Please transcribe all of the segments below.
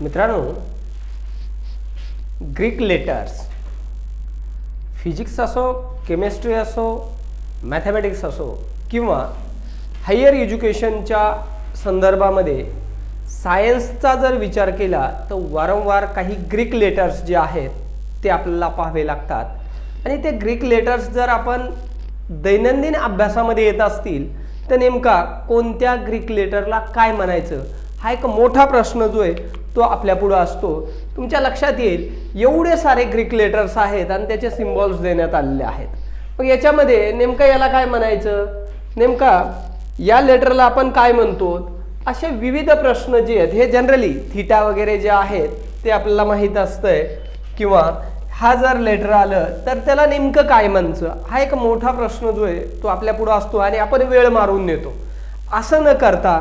मित्रांनो Greek letters physics असो chemistry असो मॅथमॅटिक्स असो किंवा हायर एज्युकेशनच्या संदर्भामध्ये सायन्सचा जर विचार केला तर वारंवार काही ग्रीक लेटर्स जे आहेत ते आपल्याला पाहावे लागतात. आणि ते ग्रीक लेटर्स जर आपण दैनंदिन अभ्यासामध्ये येत असतील तर नेमका कोणत्या ग्रीक लेटरला काय म्हणायचं? हा एक मोठा प्रश्न जो आहे तो आपल्यापुढं असतो. तुमच्या लक्षात येईल एवढे सारे ग्रीक लेटर्स आहेत आणि त्याचे सिम्बॉल्स देण्यात आलेले आहेत. मग याच्यामध्ये नेमकं याला काय म्हणायचं? नेमका या लेटरला आपण काय म्हणतो? असे विविध प्रश्न जे आहेत हे जनरली थिटा वगैरे जे आहेत ते आपल्याला माहीत असतंय. किंवा हा जर लेटर आलं तर त्याला नेमकं काय म्हणचं? हा एक मोठा प्रश्न जो आहे तो आपल्या पुढं असतो आणि आपण वेळ मारून नेतो. असं न करता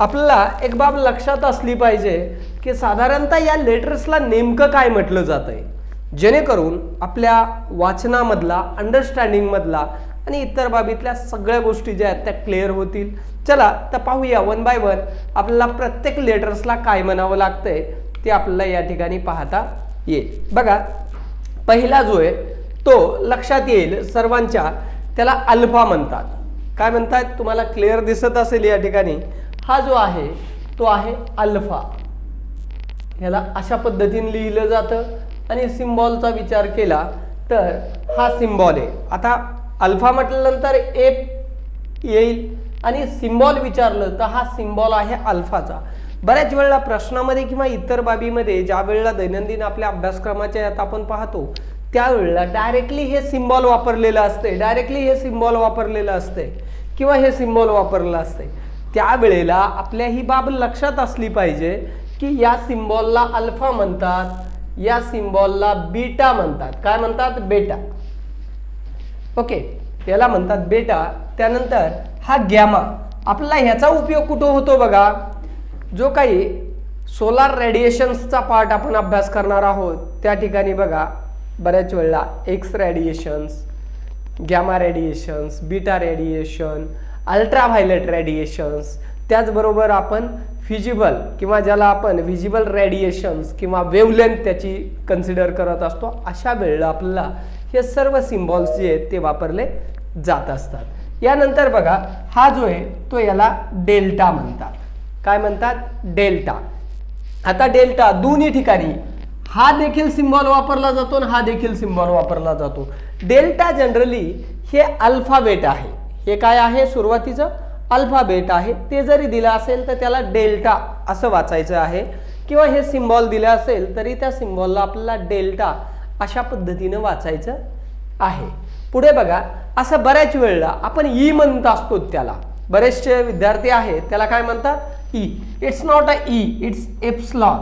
आपल्याला एक बाब लक्षात असली पाहिजे की साधारणतः या लेटर्सला नेमकं काय म्हटलं जात आहे जेणेकरून आपल्या वाचनामधला अंडरस्टँडिंगमधला आणि इतर बाबीतल्या सगळ्या गोष्टी ज्या आहेत त्या क्लिअर होतील. चला तर पाहूया. वन बाय वन आपल्याला प्रत्येक लेटर्सला काय म्हणावं लागतंय ते आपल्याला या ठिकाणी पाहता येईल. बघा पहिला जो आहे तो लक्षात येईल सर्वांच्या. त्याला अल्फा म्हणतात. काय म्हणतात? तुम्हाला क्लिअर दिसत असेल या ठिकाणी. हा जो आहे तो आहे अल्फा. ह्याला अशा पद्धतीने लिहिलं जातं आणि सिम्बॉलचा विचार केला तर हा सिम्बॉल आहे. आता अल्फा म्हटल्यानंतर ए येईल आणि सिम्बॉल विचारलं तर हा सिम्बॉल आहे अल्फाचा. बऱ्याच वेळेला प्रश्नामध्ये किंवा इतर बाबीमध्ये ज्या वेळेला दैनंदिन आपल्या अभ्यासक्रमाच्या यात आपण पाहतो त्यावेळेला डायरेक्टली हे सिम्बॉल वापरलेलं असते डायरेक्टली हे सिम्बॉल वापरलेलं असते किंवा हे सिम्बॉल वापरलेलं असते त्यावेळेला आपल्या ही बाब लक्षात असली पाहिजे की या सिम्बॉलला अल्फा म्हणतात या सिम्बॉलला बीटा म्हणतात. काय म्हणतात? बेटा. ओके याला म्हणतात बेटा. त्यानंतर हा गॅमा आपला ह्याचा उपयोग कुठं होतो बघा? जो काही सोलार रेडिएशन्सचा पार्ट आपण अभ्यास करणार आहोत त्या ठिकाणी बघा बऱ्याच वेळेला X radiations gamma radiations beta radiation ultraviolet radiations त्याचबरोबर आपण फिजिबल किंवा ज्याला आपण व्हिजिबल रेडिएशन्स किंवा वेवलेंथ त्याची कन्सिडर करत असतो अशा वेळेला आपल्याला हे सर्व सिम्बॉल्स जे आहेत ते वापरले जात असतात. यानंतर बघा हा जो आहे तो याला डेल्टा म्हणतात. काय म्हणतात? डेल्टा आता डेल्टा दोन्ही ठिकाणी हा देखील सिम्बॉल वापरला जातो आणि हा देखील सिम्बॉल वापरला जातो. डेल्टा जनरली हे अल्फाबेट आहे. हे काय आहे? सुरुवातीचं अल्फाबेट आहे. ते जरी दिलं असेल तर त्याला डेल्टा असं वाचायचं आहे. किंवा हे सिम्बॉल दिलं असेल तरी त्या सिम्बॉलला आपल्याला डेल्टा अशा पद्धतीनं वाचायचं आहे. पुढे बघा असं बऱ्याच वेळेला आपण ई म्हणत असतो त्याला. बरेचसे विद्यार्थी आहेत त्याला काय म्हणतात? E. It's not a E it's epsilon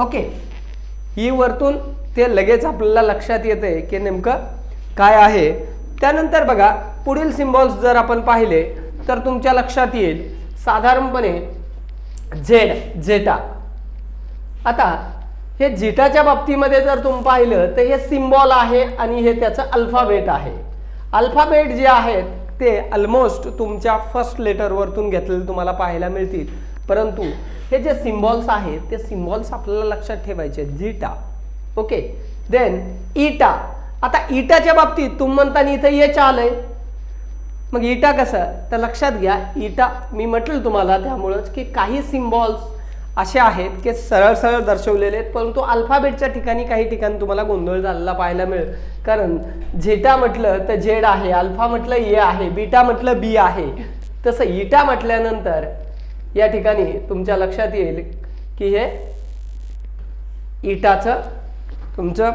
okay E वरतून ते लगेच आपल्याला लक्षात येते की नेमकं काय आहे. त्यानंतर बघा पुढील सिम्बॉल्स जर आपण पाहिले तर तुमच्या लक्षात येईल साधारणपणे झेड झेटा आता हे झेटाच्या बाबतीमध्ये जर तुम्ही पाहिलं तर हे सिम्बॉल आहे आणि हे त्याचं अल्फाबेट आहे. अल्फाबेट जे आहेत ते ऑलमोस्ट तुमच्या फर्स्ट लेटरवरतून घेतलेले तुम्हाला पाहायला मिळतील. परंतु हे जे सिम्बॉल्स आहेत ते सिम्बॉल्स आपल्याला लक्षात ठेवायचे झिटा ओके देन इटा आता इटाच्या बाबतीत तुम्ही म्हणताना इथं एच आलंय. मग इटा कसं? तर लक्षात घ्या इटा मी म्हटलं तुम्हाला त्यामुळंच की काही सिम्बॉल्स असे आहेत की सरळ सरळ दर्शवलेले आहेत परंतु अल्फाबेटच्या ठिकाणी काही ठिकाणी तुम्हाला गोंधळ झालेला पाहायला मिळेल. कारण झेटा म्हटलं तर झेड आहे अल्फा म्हटलं ए आहे बीटा म्हटलं बी आहे. तसं इटा म्हटल्यानंतर या ठिकाणी तुमच्या लक्षात येईल की हे इटाचं तुमचं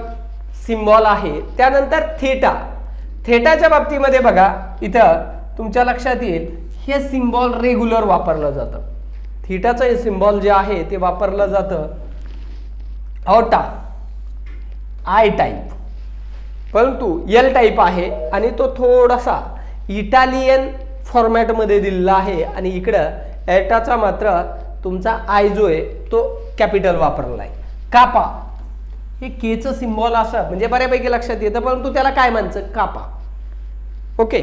सिम्बॉल आहे. त्यानंतर थेटा थेटाच्या बाबतीमध्ये बघा इथं तुमच्या लक्षात येईल हे सिम्बॉल रेग्युलर वापरलं जातं. थिटाचं हे सिम्बॉल जे आहे ते वापरलं जातं ऑटा आय टाईप. परंतु एल टाईप आहे आणि तो थोडासा इटालियन फॉर्मॅटमध्ये दिलेला आहे आणि इकडं एटाचा मात्र तुमचा आय जो आहे तो कॅपिटल वापरला आहे कापा. हे केचं सिम्बॉल असं म्हणजे बऱ्यापैकी लक्षात येतं परंतु त्याला काय म्हणायचं कापा. ओके.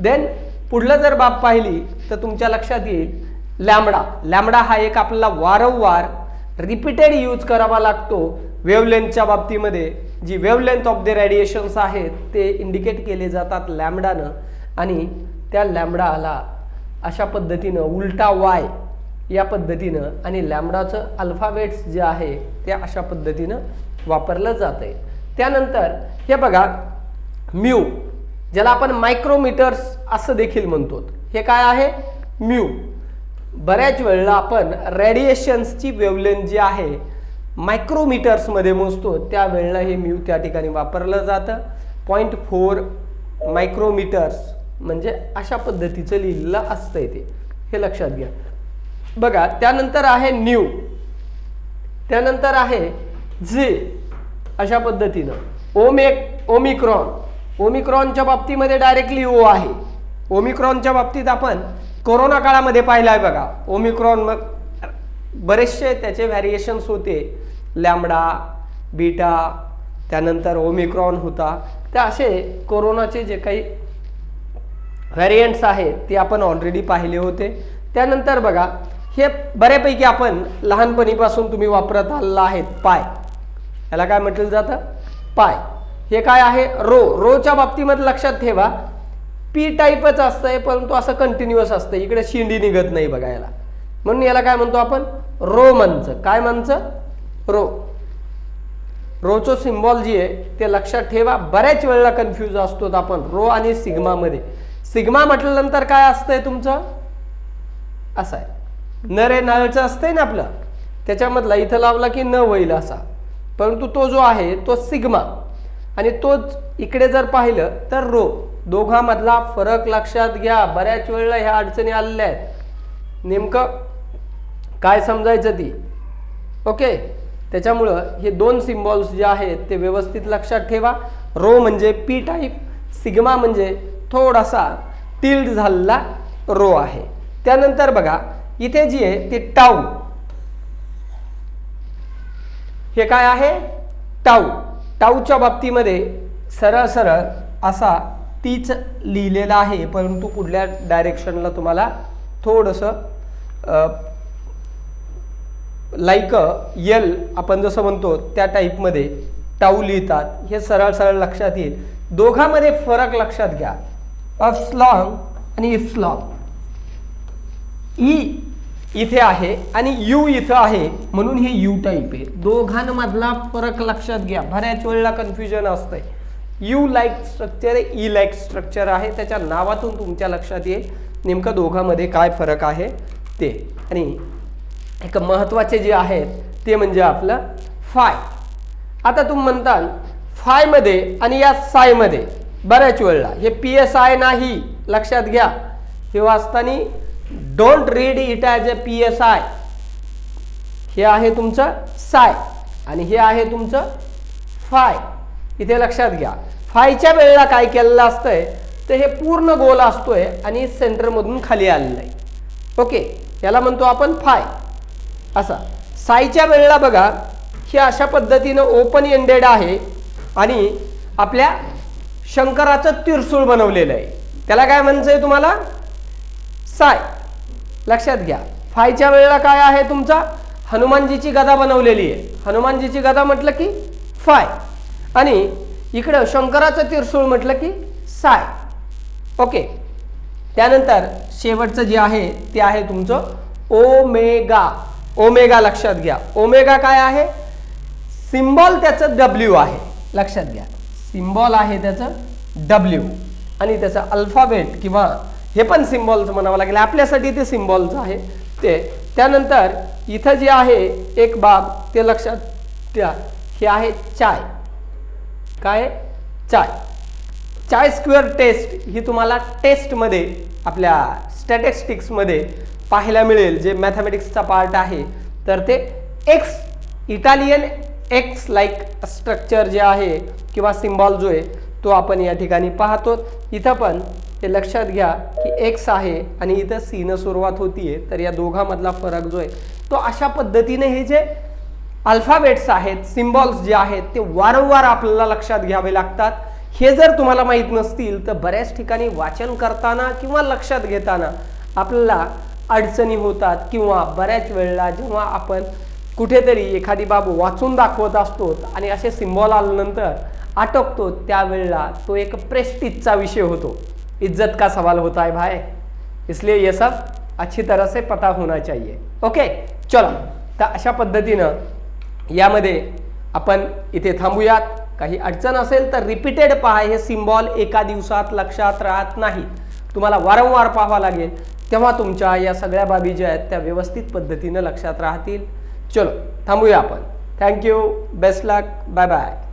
देन पुढलं जर बाब पाहिली तर तुमच्या लक्षात येईल लॅमडा. लॅमडा हा एक आपल्याला वारंवार रिपीटेड यूज करावा लागतो वेवलेंथच्या बाबतीमध्ये. जी वेवलेंथ ऑफ द रेडिएशन्स आहेत ते इंडिकेट केले जातात लॅमडानं. आणि त्या लॅमडाला अशा पद्धतीनं उलटा वाय या पद्धतीनं आणि लॅमडाचं अल्फाबेट्स जे आहे ते अशा पद्धतीनं वापरलं जातं आहे त्यानंतर हे बघा म्यू ज्याला आपण मायक्रोमीटर्स असं देखील म्हणतो. हे काय आहे? म्यू. बऱ्याच वेळेला आपण रेडिएशन्सची वेवलेंथ जी आहे मायक्रोमीटर्समध्ये मोजतो. त्या वेळेला हे म्यू त्या ठिकाणी वापरलं जातं. पॉईंट फोर मायक्रोमीटर्स म्हणजे अशा पद्धतीचं लिहिलेलं असतं ते. हे लक्षात घ्या. बघा त्यानंतर आहे न्यू त्यानंतर आहे झे अशा पद्धतीनं. ओमेक ओमिक्रॉन. ओमिक्रॉनच्या बाबतीमध्ये डायरेक्टली ओ आहे. ओमिक्रॉनच्या बाबतीत आपण कोरोना काळामध्ये पाहिलं आहे बघा. ओमिक्रॉन मग बरेचसे त्याचे व्हॅरिएशन्स होते. लॅमडा बीटा त्यानंतर ओमिक्रॉन होता. तर असे कोरोनाचे जे काही व्हॅरियंट्स आहेत ते आपण ऑलरेडी पाहिले होते. त्यानंतर बघा हे बऱ्यापैकी आपण लहानपणीपासून तुम्ही वापरत आलेला आहे पाय. याला काय म्हटलं जातं? पाय. हे काय आहे? रो. रोच्या बाबतीमध्ये लक्षात ठेवा. पी टाईपच असतंय परंतु असं कंटिन्युअस असतं इकडे शिंडी निघत नाही बघा याला. म्हणून याला काय म्हणतो आपण? रो म्हणचं काय म्हणचं रो. रोचं सिम्बॉल जी आहे ते लक्षात ठेवा. बऱ्याच वेळेला कन्फ्यूज असतो आपण. रो आणि सिग्मामध्ये सिग्मा म्हटल्यानंतर काय असतंय तुमचं? असा आहे. नर हे असतं असतंय ना आपलं. त्याच्यामधला इथं लावला की न होईल असा. परंतु तो जो आहे तो सिग्मा. आणि तोच इकडे जर पाहिलं तर रो. दोघांमधला फरक लक्षात घ्या. बऱ्याच वेळेला ह्या अडचणी आलेल्या आहेत. नेमकं काय समजायचं ती? ओके? त्याच्यामुळं हे दोन सिम्बॉल्स जे आहेत ते व्यवस्थित लक्षात ठेवा. रो म्हणजे पी टाईप सिग्मा म्हणजे थोडासा टिल्ड झालेला रो आहे. त्यानंतर बघा इथे जी आहे ती टाऊ. हे काय आहे? टाऊ. टाऊच्या बाबतीमध्ये सरळ सरळ असा तीच लिहिलेला आहे परंतु पुढल्या डायरेक्शनला तुम्हाला थोडंसं लाईक यल आपण जसं म्हणतो त्या टाईपमध्ये टाऊ लिहितात. हे सरळ सरळ लक्षात येईल. दोघांमध्ये फरक लक्षात घ्या. अफस्लॉंग आणि इफ्स्लॉंग ई इथे आहे आणि यू इथं आहे म्हणून हे यू टाईप आहे. दोघांमधला फरक लक्षात घ्या. बऱ्याच वेळेला कन्फ्युजन असतंय. यू लाईक स्ट्रक्चर आहे ई लाईक स्ट्रक्चर आहे. त्याच्या नावातून तुमच्या लक्षात येईल नेमकं दोघांमध्ये काय फरक आहे ते. आणि एक महत्त्वाचे जे आहेत ते म्हणजे आपलं फाय आता तुम्ही म्हणताल फायमध्ये आणि या सायमध्ये बऱ्याच वेळेला हे पी एस आय नाही. लक्षात घ्या. हे वाचताना don't read it as a P S I हे आहे तुमचं साय आणि हे आहे तुमचं फाय. इथे लक्षात घ्या. फायच्या वेळेला काय केलेलं असतंय? तर हे पूर्ण गोल असतोय आणि सेंटरमधून खाली आलेलं आहे. ओके याला म्हणतो आपण फाय. असा. सायच्या वेळेला बघा हे अशा पद्धतीनं ओपन एंडेड आहे आणि आपल्या शंकराचं तिरसूळ बनवलेलं आहे. त्याला काय म्हणायचं आहे तुम्हाला? साय. लक्षात घ्या. फायच्या वेळेला काय आहे तुमचा? हनुमानजीची गदा बनवलेली आहे. हनुमानजीची गदा म्हटलं की फाय. आणि इकडं शंकराचं तिरसूळ म्हटलं की साय. ओके. त्यानंतर शेवटचं जे आहे ते आहे तुमचं ओमेगा. ओमेगा लक्षात घ्या. ओमेगा काय आहे? सिम्बॉल त्याचं डब्ल्यू आहे. लक्षात घ्या. सिम्बॉल आहे त्याचं डब्ल्यू आणि त्याचं अल्फाबेट किंवा हे पण सिम्बॉलचं म्हणावं लागेल. आपल्यासाठी ते सिम्बॉलचं आहे. ते. त्यानंतर इथं जे आहे एक बाब ते लक्षात द्या हे आहे चाय. काय? चाय. चाय स्क्वेअर टेस्ट ही तुम्हाला टेस्टमध्ये आपल्या स्टॅटिस्टिक्समध्ये पाहायला मिळेल. जे मॅथमॅटिक्सचा पार्ट आहे. तर ते X Italian X like structure जे आहे किंवा सिम्बॉल जो आहे तो आपण या ठिकाणी पाहतो. इथं पण हे लक्षात घ्या की एक्स आहे आणि इथं सीनं सुरुवात होतीये तर या दोघांमधला फरक जो आहे तो अशा पद्धतीने हे जे अल्फाबेट्स आहेत सिम्बॉल्स जे आहेत ते वारंवार आपल्याला लक्षात घ्यावे लागतात. हे जर तुम्हाला माहीत नसतील तर बऱ्याच ठिकाणी वाचन करताना किंवा लक्षात घेताना आपल्याला अडचणी होतात किंवा बऱ्याच वेळेला जेव्हा आपण कुठेतरी एखादी बाब वाचून दाखवत असतो आणि असे सिम्बॉल आल्यानंतर आटोकतो त्यावेळेला तो एक प्रेस्टिजचा विषय होतो. इज्जत का सवाल होता है भाई? इसलिए ये सब अच्छी तरह से पता होना चाहिए। ओके चलो। तर अशा पद्धतीनं यामध्ये आपण इथे थांबूयात. काही अडचण असेल तर रिपीटेड पहा. हे सिम्बॉल एका दिवसात लक्षात राहत नाही. तुम्हाला वारंवार पाहावा लागेल. तेव्हा तुमच्या या सगळ्या बाबी ज्या आहेत त्या व्यवस्थित पद्धतीनं लक्षात राहतील. चलो थांबूया आपण. Thank you best luck bye bye